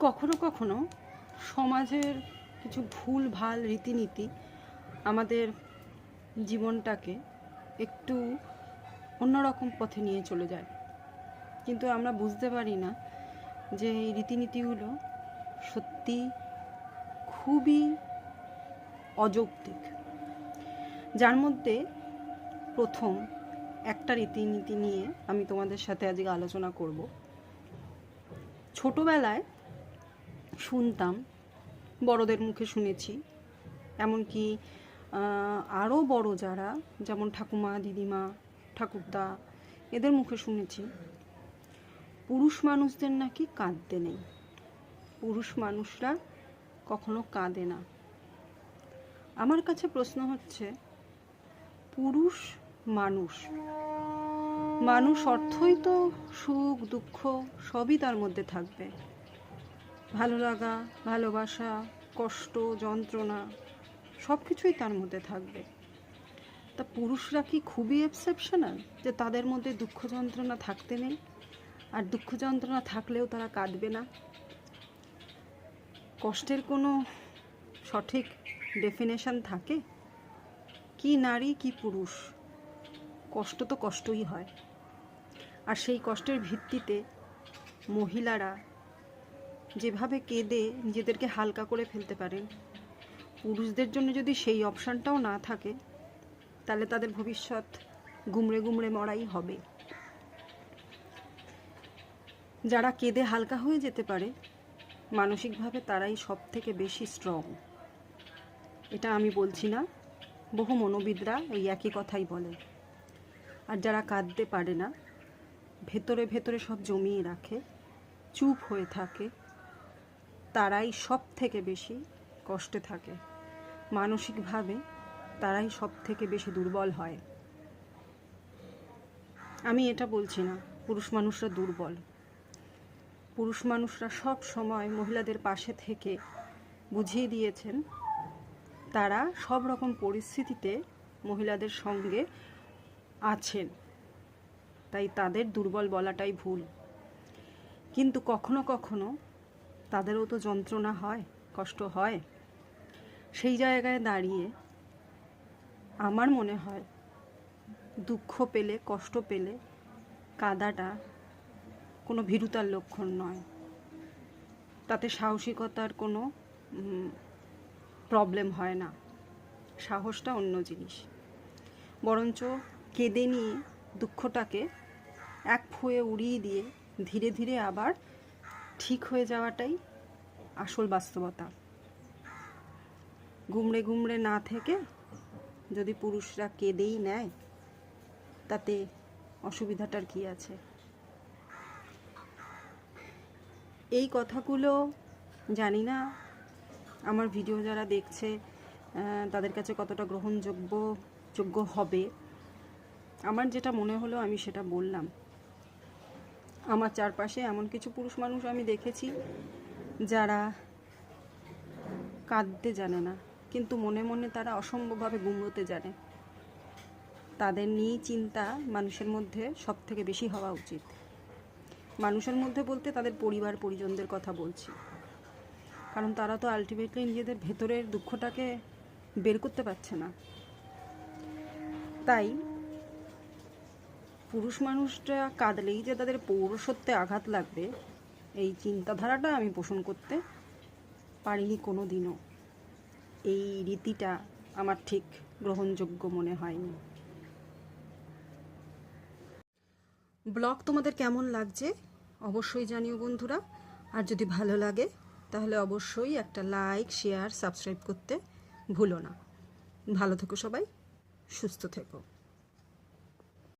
কখনো কখনো সমাজের কিছু ভুল, ভালো রীতিনীতি আমাদের জীবনটাকে একটু অন্যরকম পথে নিয়ে চলে যায়। কিন্তু আমরা বুঝতে পারি না যে এই রীতিনীতিগুলো সত্যি খুবই অযৌক্তিক। যার মধ্যে প্রথম একটা রীতিনীতি নিয়ে আমি তোমাদের সাথে আজকে আলোচনা করব। ছোটবেলায় শুনতাম, বড়দের মুখে শুনেছি। এমনকি আরও বড় যারা, যেমন ঠাকুমা, দিদিমা, ঠাকুরদা, এদের মুখে শুনেছি। পুরুষ মানুষদের নাকি কাঁদতে নেই। পুরুষ মানুষরা কখনো কাঁদে না। আমার কাছে প্রশ্ন হচ্ছে, পুরুষ মানুষ মানুষ অর্থই তো সুখ, দুঃখ, সবই তার মধ্যে থাকবে। ভালো লাগা, ভালোবাসা, কষ্ট, যন্ত্রণা সব কিছুই তার মধ্যে থাকবে। তা পুরুষরা কি খুবই এক্সেপশনাল যে তাদের মধ্যে দুঃখ যন্ত্রণা থাকতে নেই? আর দুঃখ যন্ত্রণা থাকলেও তারা কাঁদবে না? কষ্টের কোনো সঠিক ডেফিনেশন থাকে? কি নারী, কি পুরুষ? কষ্ট তো কষ্টই হয়। আর সেই কষ্টের ভিত্তিতে মহিলারা যেভাবে কেঁদে নিজেদেরকে হালকা করে ফেলতে পারেন পুরুষদের জন্য যদি সেই অপশানটাও না থাকে, তাহলে তাদের ভবিষ্যৎ গুমড়ে গুমড়ে মরাই হবে। যারা কেঁদে হালকা হয়ে যেতে পারে, মানসিকভাবে তারাই সব থেকে বেশি স্ট্রং এটা আমি বলছি না, বহু মনোবিদরা এই একই কথাই বলে। আর যারা কাঁদতে পারে না, ভেতরে ভেতরে সব জমিয়ে রাখে, চুপ হয়ে থাকে তারাই সব থেকে বেশি কষ্টে থাকে। মানসিকভাবে তারাই সব থেকে বেশি দুর্বল হয়। আমি এটা বলছি না, পুরুষ মানুষরা দুর্বল। পুরুষ মানুষরা সব সময় মহিলাদের পাশে থেকে বুঝিয়ে দিয়েছেন, তারা সব রকম পরিস্থিতিতে মহিলাদের সঙ্গে আছেন। তাই তাদের দুর্বল বলাটাই ভুল। কিন্তু কখনো কখনো তাদেরও তো যন্ত্রণা হয়, কষ্ট হয়। সেই জায়গায় দাঁড়িয়ে আমার মনে হয় দুঃখ পেলে, কষ্ট পেলে কাদাটা কোনো ভীরুতার লক্ষণ নয়। তাতে সাহসিকতার কোনো প্রবলেম হয় না। সাহসটা অন্য জিনিস। বরঞ্চ কেঁদে নিয়ে দুঃখটাকে এক ফুয়ে উড়িয়ে দিয়ে ধীরে ধীরে আবার ঠিক হয়ে যাওয়াটাই আসল বাস্তবতা। ঘুমড়ে ঘুমড়ে না থেকে যদি পুরুষরা কেঁদেই নেয়, তাতে অসুবিধাটার কি আছে? এই কথাগুলো জানি না। আমার ভিডিও যারা দেখছে তাদের কাছে কতটা গ্রহণযোগ্য, যোগ্য হবে? আমার যেটা মনে হলো আমি সেটা বললাম। আমার চারপাশে এমন কিছু পুরুষ মানুষ আমি দেখেছি যারা কাঁদতে জানে না, কিন্তু মনে মনে তারা অসম্ভবভাবে গুমড়োতে জানে। তাদের নিয়েই চিন্তা মানুষের মধ্যে সব থেকে বেশি হওয়া উচিত। মানুষের মধ্যে বলতে তাদের পরিবার, পরিজনদের কথা বলছি। কারণ তারা তো আলটিমেটলি নিজেদের ভেতরের দুঃখটাকে বের করতে পারছে না। তাই পুরুষ মানুষরা কাঁদলেই যে তাদের পৌরসত্বে আঘাত লাগবে, এই চিন্তাধারাটা আমি পোষণ করতে পারিনি কোনো দিনও এই রীতিটা আমার ঠিক গ্রহণযোগ্য মনে হয়নি। ব্লগ তোমাদের কেমন লাগছে অবশ্যই জানিও বন্ধুরা। আর যদি ভালো লাগে, তাহলে অবশ্যই একটা লাইক, শেয়ার, সাবস্ক্রাইব করতে ভুলো না। ভালো থেকো সবাই, সুস্থ থেকো।